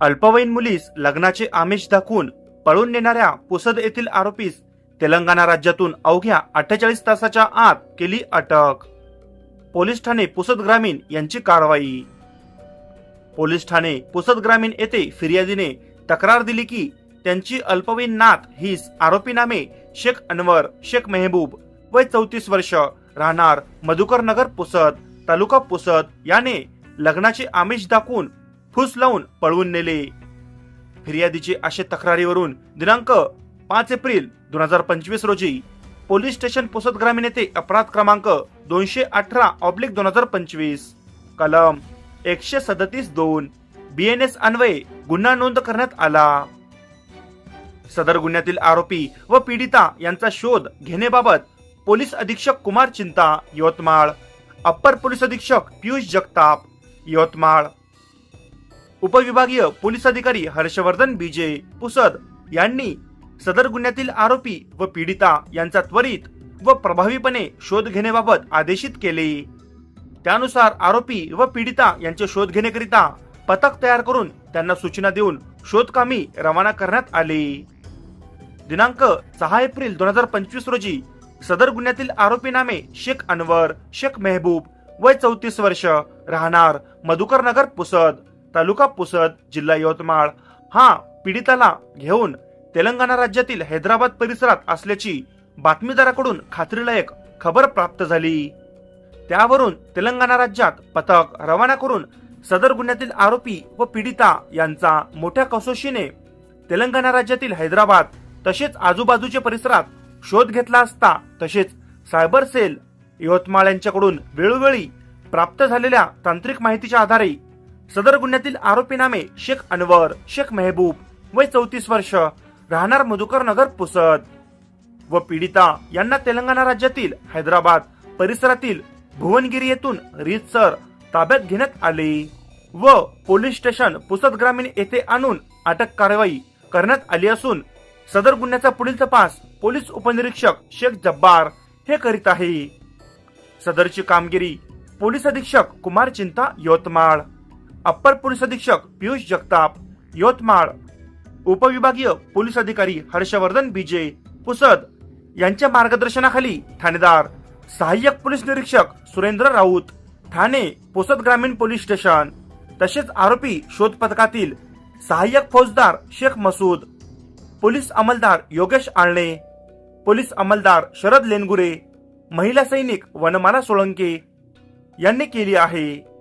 अल्पवयीन मुलीस लग्नाचे आमिष दाखवून पळून नेणाऱ्या पुसद येथील आरोपीस तेलंगणा राज्यातून अवघ्या अठ्ठेचाळीस तासाच्या आत केली अटक. पोलीस ठाणे पुसद ग्रामीण यांची कारवाई. पोलीस ठाणे पुसद ग्रामीण येथे फिर्यादीने तक्रार दिली की त्यांची अल्पवयीन नात हीच आरोपी नामे शेख अनवर शेख मेहबूब वय चौतीस वर्ष राहणार मधुकर नगर पुसद तालुका पुसद याने लग्नाचे आमिष दाखवून फुस लावून पळवून नेले. फिर्यादीची अशा तक्रारीवरून दिनांक पाच एप्रिल दोन हजार पंचवीस रोजी पोलीस स्टेशन पुसद ग्रामीण येथे अपराध क्रमांक दोनशे अठरा ऑब्लिक दोन हजार पंचवीस कलम एकशे सदतीस दोन बी एन एस अन्वये गुन्हा नोंद करण्यात आला. सदर गुन्ह्यातील आरोपी व पीडिता यांचा शोध घेण्याबाबत पोलीस अधीक्षक कुमार चिंता यवतमाळ. अप्पर पोलीस अधीक्षक पियुष जगताप यवतमाळ. उपविभागीय पोलीस अधिकारी हर्षवर्धन बीजे पुसद यांनी सदर गुन्ह्यातील आरोपी व पीडिता यांचा त्वरित व प्रभावीपणे शोध घेण्याबाबत आदेशित केले. त्यानुसार आरोपी व पीडिता यांचे शोध घेण्याकरिता पथक तयार करून त्यांना सूचना देऊन शोधकामी रवाना करण्यात आले. दिनांक सहा एप्रिल दोन हजार पंचवीस रोजी सदर गुन्ह्यातील आरोपी नामे शेख अनवर शेख मेहबूब वय चौतीस वर्ष राहणार मधुकर नगर पुसद. तालुका पुसद जिल्हा यवतमाळ. हा पीडिताला घेऊन तेलंगणा राज्यातील हैदराबाद परिसरात असल्याची बातमीदाराकडून खात्रीलायक खबर प्राप्त झाली. त्यावरून तेलंगणा राज्यात पथक रवाना करून सदर गुन्ह्यातील आरोपी व पीडिता यांचा मोठ्या कसोशीने तेलंगणा राज्यातील हैदराबाद तसेच आजूबाजूच्या परिसरात शोध घेतला असता तसेच सायबर सेल यवतमाळ यांच्याकडून वेळोवेळी प्राप्त झालेल्या तांत्रिक माहितीच्या आधारे सदर गुन्ह्यातील आरोपी नामे शेख अनवर शेख मेहबूब वय चौतीस वर्ष राहणार मधुकर नगर पुसद. व पीडिता यांना तेलंगणा राज्यातील हैदराबाद परिसरातील भुवनगिरी येथून रीतसर ताब्यात घेण्यात आले व पोलीस स्टेशन पुसद ग्रामीण येथे आणून अटक कारवाई करण्यात आली असून सदर गुन्ह्याचा पुढील तपास पोलीस उपनिरीक्षक शेख जब्बार हे करीत आहे. सदरची कामगिरी पोलीस अधीक्षक कुमार चिंता यवतमाळ. अप्पर पोलीस अधीक्षक पियुष जगताप यवतमाळ उपविभागीय पोलीस अधिकारी हर्षवर्धन बीजे पुसद यांच्या मार्गदर्शनाखाली ठाणेदार सहाय्यक पोलीस निरीक्षक सुरेंद्र राऊत ठाणे पुसद ग्रामीण पोलीस स्टेशन तसेच आरोपी शोध पथकातील सहाय्यक फौजदार शेख मसूद पोलीस अंमलदार योगेश आळणे पोलीस अंमलदार शरद लेनगुरे महिला सैनिक वनमाला सोळंके यांनी केली आहे.